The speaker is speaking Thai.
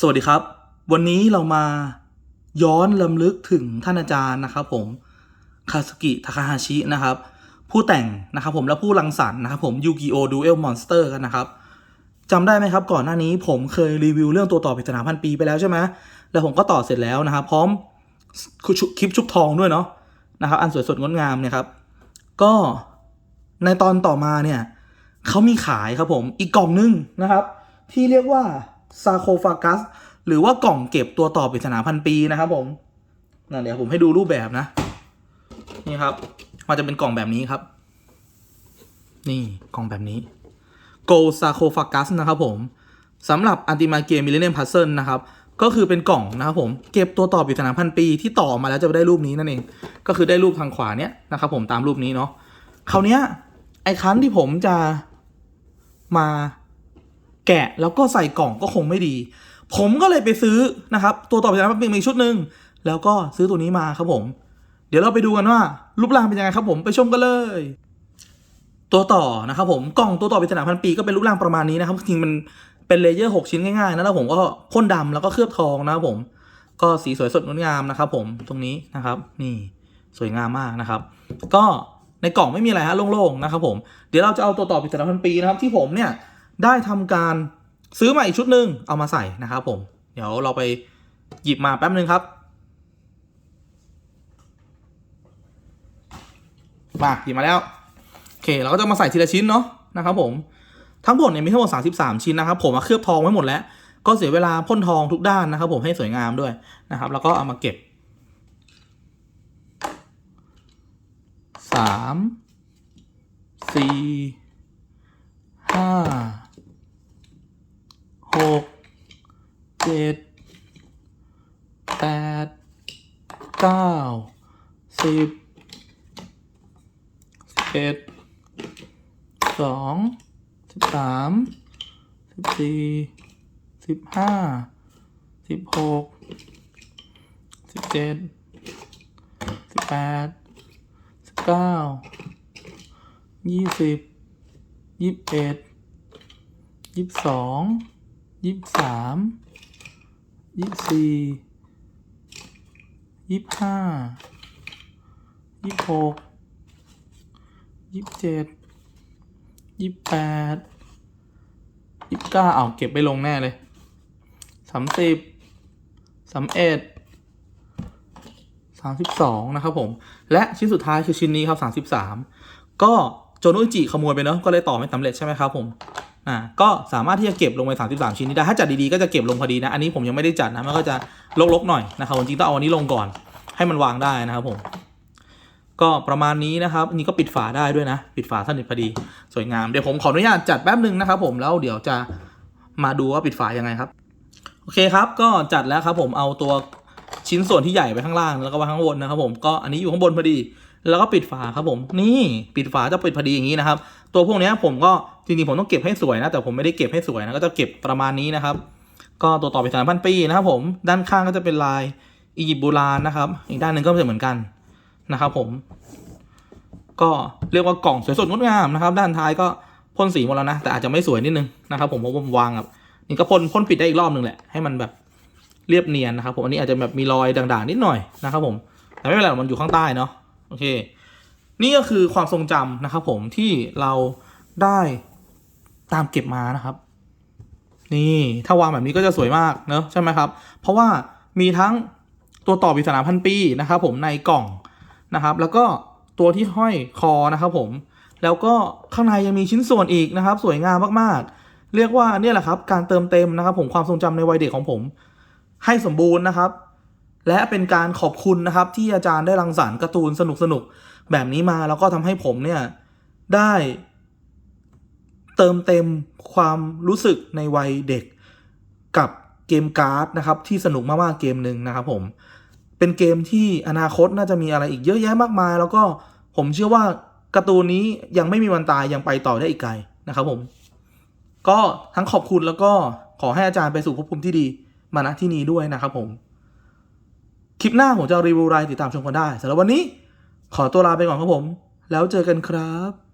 สวัสดีครับ วันนี้เรามาย้อนลำลึกถึงท่านอาจารย์นะครับผมคาสกิทาคาฮาชินะครับ ผู้แต่งนะครับผมและผู้รังสรรค์นะครับผมยูกิโอดูเอลมอนสเตอร์กันนะครับจำได้ไหมครับ ก่อนหน้านี้ผมเคยรีวิวเรื่องตัวต่อปริศนาพันปีไปแล้วใช่ไหมแล้วผมก็ต่อเสร็จแล้วนะครับ พร้อมคลิปชุบทองด้วยเนาะนะครับ อันสวยสดงดงามเนี่ยครับ ก็ในตอนต่อมาเนี่ยเขามีขายครับผมอีกกล่องนึงนะครับ ที่เรียกว่า ซาโคฟากัสหรือว่ากล่องเก็บตัวต่อปริศนาพันปีนะครับผมนั่นเดี๋ยวผมให้ดูรูปแบบนะ นี่ครับ มันจะเป็นกล่องแบบนี้ครับ นี่กล่องแบบนี้ Go Sarcophagus นะครับผมสำหรับ Ultima Game Millennium Puzzle นะครับก็คือเป็นกล่องนะครับผมเก็บตัวต่อปริศนาพันปีที่ต่อมาแล้วจะได้รูปนี้นั่นเองก็คือได้รูปทางขวาเนี้ยนะครับผมตามรูปนี้เนาะคราวเนี้ยไอ้คันที่ผมจะมา แกะแล้วก็ใส่กล่องก็คงไม่ดี ผมก็เลยไปซื้อนะครับ ตัวต่อปริศนาพันปีมาอีกชุดหนึ่งแล้วก็ซื้อตัวนี้มาครับผม เดี๋ยวเราไปดูกันว่ารูปร่างเป็นยังไงครับผมไปชมกันเลย ตัวต่อนะครับผมกล่องตัวต่อปริศนาพันปีก็เป็นรูปร่างประมาณนี้นะครับจริงมันเป็นเลเยอร์หกชิ้นง่ายๆนะแล้วผมก็พ่นดำแล้วก็เคลือบทองนะครับผม ก็สีสวยสดงดงามนะครับผมตรงนี้นะครับ นี่สวยงามมากนะครับ ก็ในกล่องไม่มีอะไรฮะโล่งๆนะครับผมเดี๋ยวเราจะเอาตัวต่อปริศนาพันปีนะครับที่ผมเนี่ย ได้ทำการซื้อมาอีกชุดหนึ่งเอามาใส่นะครับผม เดี๋ยวเราไปหยิบมาแป๊บนึงครับ มาหยิบมาแล้ว โอเคเราก็จะมาใส่ทีละชิ้นเนาะนะครับผมทั้งหมดเนี่ยมีทั้งหมด33 ชิ้นนะครับ ผมมาเคลือบทองไว้หมดแล้ว ก็เสียเวลาพ่นทองทุกด้านนะครับ ผมให้สวยงามด้วยนะครับ แล้วก็เอามาเก็บสามสี่ห้า กเจ็ดแปดเก้าสิบสิบเอ็ดสองสิบสามสิบสี่สิบห้าสิบหกสิบเจ็ดสิบแปดสิบเก้ายี่สิบยี่สิบเอ็ดยี่สิบสอง ยี่สิบสามยี่สิบสี่ยี่สิบห้ายี่สิบหกยี่สิบเจ็ดยี่สิบแปดยี่สิบเก้าเอาเก็บไปลงแน่เลยสามสิบสามเอ็ดสามสิบสองนะครับผม และชิ้นสุดท้ายคือชิ้นนี้ครับสามสิบสามก็โจนุจิขโมยไปเนอะก็เลยต่อไม่สำเร็จใช่ไหมครับผม อ่าก็สามารถที่จะเก็บลงไปสามสิบสามชิ้นนี้ได้ถ้าจัดดีๆก็จะเก็บลงพอดีนะ อันนี้ผมยังไม่ได้จัดนะมันก็จะลกๆหน่อยนะครับจริงๆต้องเอาอันนี้ลงก่อน ให้มันวางได้นะครับผม ก็ประมาณนี้นะครับอันนี่ก็ปิดฝาได้ด้วยนะ ปิดฝาสนิทพอดีสวยงามเดี๋ยวผมขออนุญาตจัดแป๊บหนึ่งนะครับผมแล้วเดี๋ยวจะมาดูว่าปิดฝายังไงครับโอเคครับก็จัดแล้วครับผมเอาตัวชิ้นส่วนที่ใหญ่ไปข้างล่างแล้วก็ไว้ข้างบนนะครับผมก็อันนี้อยู่ข้างบนพอดีแล้วก็ปิดฝาครับผม นี่ปิดฝาจะปิดพอดีอย่างนี้นะครับ ตัวพวกนี้ผมก็จริงๆผมต้องเก็บให้สวยนะ แต่ผมไม่ได้เก็บให้สวยนะก็จะเก็บประมาณนี้นะครับ ก็ตัวต่อไปสามพันปีนะครับผมด้านข้างก็จะเป็นลายอียิปต์โบราณนะครับ อีกด้านหนึ่งก็จะเหมือนกันนะครับ ผม ก็เรียกว่ากล่องสวยสดงดงามนะครับ ด้านท้ายก็พ่นสีหมดแล้วนะแต่อาจจะไม่สวยนิดนึงนะครับผมเพราะผมวางแบบนี่ก็พ่นพ่นปิดได้อีกรอบหนึ่งแหละให้มันแบบเรียบเนียนนะครับผมอันนี้อาจจะแบบมีรอยด่างๆนิดหน่อยนะครับผมแต่ไม่เป็นไรมันอยู่ข้างใต้เนาะ โอเค นี่ก็คือความทรงจำนะครับผมที่เราได้ตามเก็บมานะครับ นี่ถ้าวางแบบนี้ก็จะสวยมากเนอะใช่ไหมครับ เพราะว่ามีทั้งตัวต่อปริศนาพันปีนะครับผมในกล่องนะครับ แล้วก็ตัวที่ห้อยคอนะครับผมแล้วก็ข้างในยังมีชิ้นส่วนอีกนะครับ สวยงามมากๆ เรียกว่าเนี่ยแหละครับ การเติมเต็มนะครับ ผมความทรงจำในวัยเด็กของผม ให้สมบูรณ์นะครับ และเป็นการขอบคุณนะครับที่อาจารย์ได้รังสรรค์การ์ตูนสนุกๆแบบนี้มาแล้วก็ทำให้ผมเนี่ยได้เติมเต็มความรู้สึกในวัยเด็กกับเกมการ์ดนะครับที่สนุกมากๆเกมหนึ่งนะครับผมเป็นเกมที่อนาคตน่าจะมีอะไรอีกเยอะแยะมากมาย แล้วก็ผมเชื่อว่าการ์ตูนนี้ยังไม่มีวันตายยังไปต่อได้อีกไกลนะครับผม ก็ทั้งขอบคุณแล้วก็ขอให้อาจารย์ไปสู่ภพภูมิที่ดีมาณที่นี้ด้วยนะครับผม คลิปหน้าผมจะรีวิวอะไรติดตามชมกันได้สำหรับวันนี้ขอตัวลาไปก่อนครับผม แล้วเจอกันครับ